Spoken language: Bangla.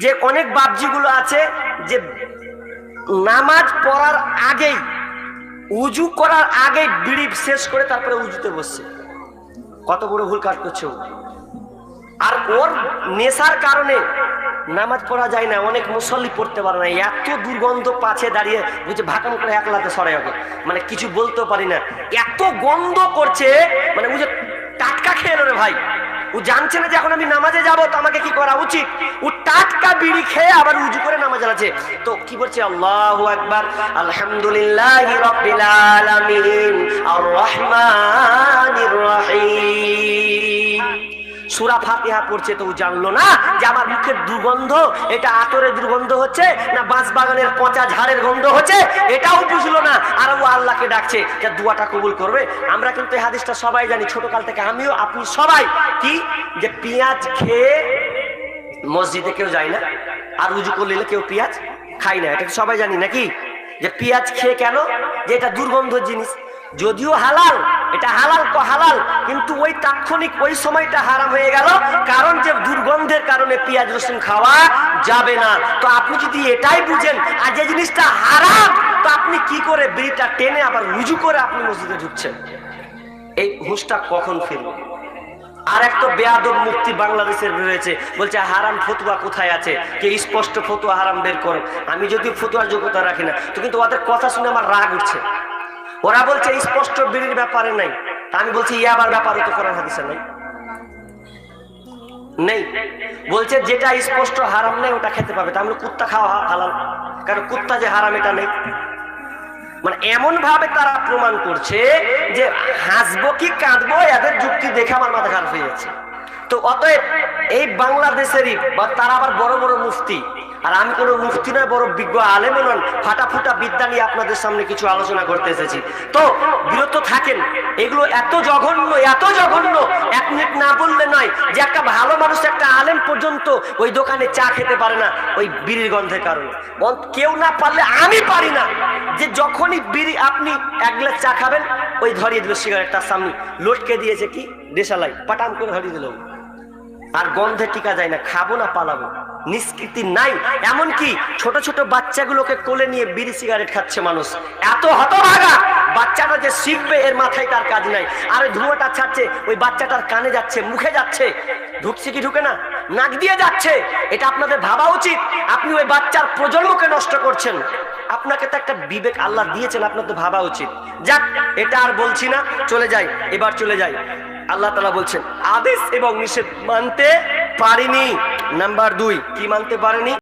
যে অনেক বাপজিগুলো আছে, যে নামাজ পড়ার আগেই, উজু করার আগে বিড়ি শেষ করে তারপরে উজুতে বসছে। কত বড় ভুল কাজ করছে ও। আর ওর নেশার কারণে নামাজ পড়া যায় না, অনেক মুসল্লি পড়তে পারে না। এত দুর্গন্ধ পাছে দাঁড়িয়ে বুঝে ভাকাম করে একলাতে সরে ওকে। মানে কিছু বলতেও পারি না। এত গন্ধ করছে মানে বুঝে টাটকা খেয়ে রে ভাই। ও জানছে না যে এখন আমি নামাজে যাব, তো আমাকে কি করা উচিত? ও টাটকা বিড়ি খেয়ে আবার উজু করে নামাজ আছে তো কি বলছে? আল্লাহু আকবার। আলহামদুলিল্লাহি রাব্বিল আলামিন। আর রহমানির রহিম। সুরা ফাতিহা পড়ছে তো জানলো না যে আমার মুখের দুর্গন্ধ, এটা আতরের দুর্গন্ধ হচ্ছে না বাঁশ বাগানের পচা ঝাড়ের গন্ধ হচ্ছে? এটাও বুঝলো না। আর ও আল্লাহকে ডাকছে, যে দুয়াটা কবুল করবে। আমরা কিন্তু এই হাদিসটা সবাই জানি, ছোটকাল থেকে আমিও, আপনি সবাই। কি? যে পেঁয়াজ খেয়ে মসজিদে কেউ যায় না, আর উজু করলে কেউ পেঁয়াজ খায় না, এটা সবাই জানি, নাকি? যে পেঁয়াজ খেয়ে কেন? যে এটা দুর্গন্ধ জিনিস। যদিও হালাল এটা হালাল তো হালাল, কিন্তু ওই তাৎক্ষণিক ওই সময়টা হারাম হয়ে গেল, কারণ যে দুর্গন্ধের কারণে পেঁয়াজ রসুন খাওয়া যাবে না। তো আপনি যদি এটাই বুঝেন, আর যে জিনিসটা হারাম, তো আপনি কি করে বিড়িটা টেনে আবার রুজু করে আপনি মসজিদে ঢুকছেন? এই হুঁশটা কখন ফিরবে? আর একটা বেয়াদব মুক্তি বাংলাদেশের রয়েছে, বলছে হারাম ফতুয়া কোথায় আছে? কে স্পষ্ট ফতুয়া হারাম বের করো। আমি যদি ফতুয়ার যোগ্যতা রাখি না, তো কিন্তু ওদের কথা শুনে আমার রাগ উঠছে। ওরা বলছে স্পষ্ট বিড়ির ব্যাপারে নাই। তা আমি বলছি ইয়াবার ব্যাপারে তো কোরআন হাদিসে নাই। নেই। বলছে, যেটা স্পষ্ট হারাম নেই, ওটা খেতে পাবে। তাহলে কুত্তা খাওয়া হালাল। কারণ কুত্তা যে হারাম, এটা নেই। মানে এমন ভাবে তারা প্রমাণ করছে যে হাসবো কি কাঁদবো, এদের যুক্তি দেখে আমার মাথা খারাপ হয়ে যাচ্ছে। তো অতএব এই বাংলাদেশেরই বা তারা আবার বড় বড় মুফতি আর আমি কোনো মুফতি নয় বড় বিজ্ঞ আলেম নন। ফাটা ফুটা বিদ্যা নিয়ে আপনাদের সামনে কিছু আলোচনা করতে এসেছি। তো, বিরত থাকেন। এগুলো এত জঘন্য এত জঘন্য, এক মিনিট না বললে নয় যে একটা ভালো মানুষ, একটা আলেম পর্যন্ত ওই দোকানে চা খেতে পারে না, ওই বিড়ির গন্ধের কারণে। কেউ না পারলে আমি পারি না যে যখনই বিড়ি আপনি এক গ্লাস চা খাবেন, ওই ধরিয়ে দিল সিগারেট তার সামনে। লটকে দিয়েছে কি? দেশালাই। পাটাম করে ধরিয়ে দিল আর গন্ধে টিকা যায় না। খাব না, পালাবো। নিষ্কৃতি নাই। এমন কি ছোট ছোট বাচ্চাগুলোকে কোলে নিয়ে বিড়ি সিগারেট খাচ্ছে মানুষ। এত হতভাগা! বাচ্চাটা যে শিখবে এর মাথায় তার কাজ নাই। আর ধোঁয়াটা ছাড়ছে, ওই বাচ্চাটার কানে যাচ্ছে, মুখে যাচ্ছে। ঢুকছে কি ঢুকে না? নাক দিয়ে যাচ্ছে। এটা আপনাদের ভাবা উচিত। আপনি ওই বাচ্চার প্রজন্মকে নষ্ট করছেন। আপনাকে তো একটা বিবেক আল্লাহ দিয়েছেন, আপনার তো ভাবা উচিত। যাক, এটা আর বলছি না। চলে যাই, এবার চলে যাই। আল্লাহ তালা বলছেন, আদেশ এবং নিষেধ মানতে পারিনি। নাম্বার দুই কি মানতে পারেনি?